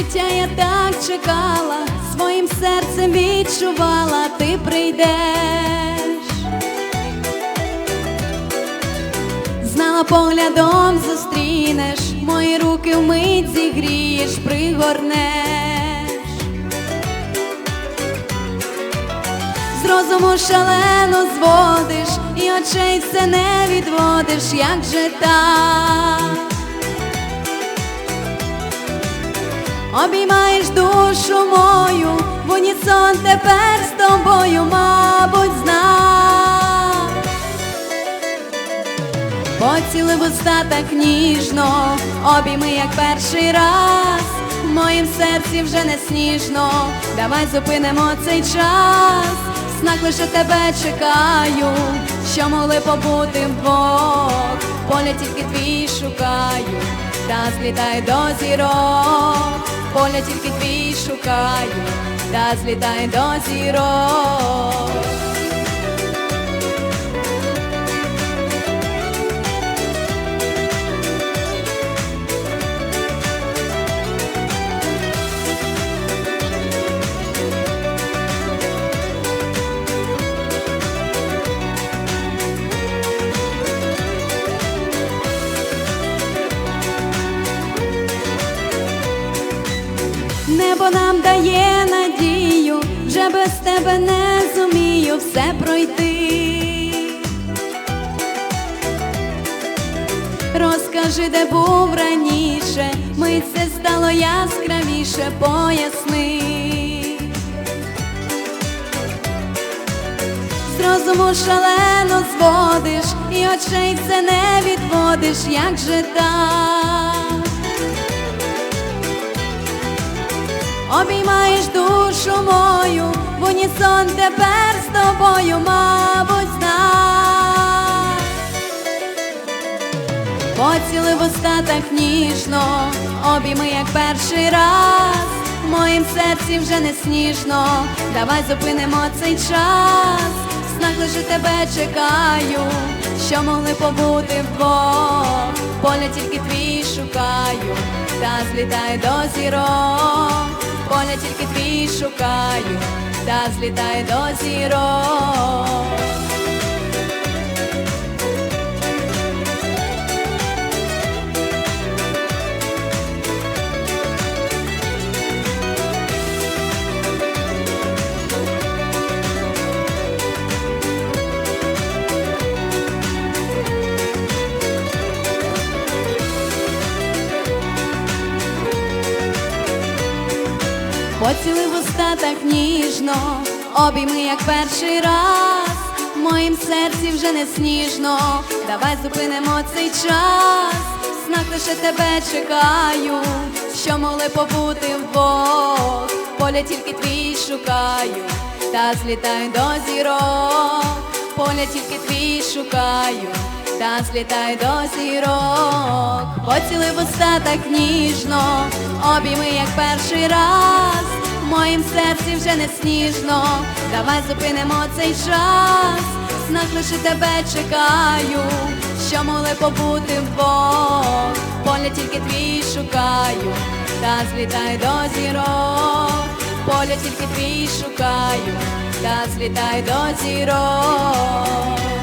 життя я так чекала, своїм серцем відчувала, ти прийдеш. Знала поглядом зустрінеш, мої руки вмить зігрієш, пригорнеш. З розуму шалено зводиш, і очей все не відводиш, як же так. Обіймаєш душу мою, в унісон тепер з тобою, мабуть, знав. Поціли в уста так ніжно, обійми, як перший раз. В моїм серці вже не сніжно, давай зупинимо цей час. Знак лише тебе чекаю, що могли побути вдвох. Поля тільки твій шукаю, та злітай до зірок. Поля тільки твій шукаю, та злітай до зірок. Небо нам дає надію, вже без тебе не зумію все пройти. Розкажи, де був раніше, мить все стало яскравіше, поясни. З розуму шалено зводиш, і очей це не відводиш, як же так. Обіймаєш душу мою, в унісон тепер з тобою, мабуть, знав. Поціли в уста так ніжно, обійми, як перший раз. В моїм серці вже не сніжно, давай зупинимо цей час. Знак лише тебе чекаю, що могли побути вдвох. Поля тільки твій шукаю, та злітай до зірок. Поля тільки твій шукаю, та злітай до зірок. Поціли в уста так ніжно, обійми, як перший раз. В моїм серці вже не сніжно, давай зупинимо цей час. Знак лише тебе чекаю, що могли побути вдвох. Поля тільки твій шукаю, та злітай до зірок. Поля тільки твій шукаю, та злітай до зірок. Поціли в уста так ніжно, обійми, як перший раз. В моїм серці вже не сніжно, давай зупинимо цей час. Знак лише тебе чекаю, що могли побути вдвох. Поля тільки твій шукаю, та злітай до зірок. Поля тільки твій шукаю, та злітай до зірок.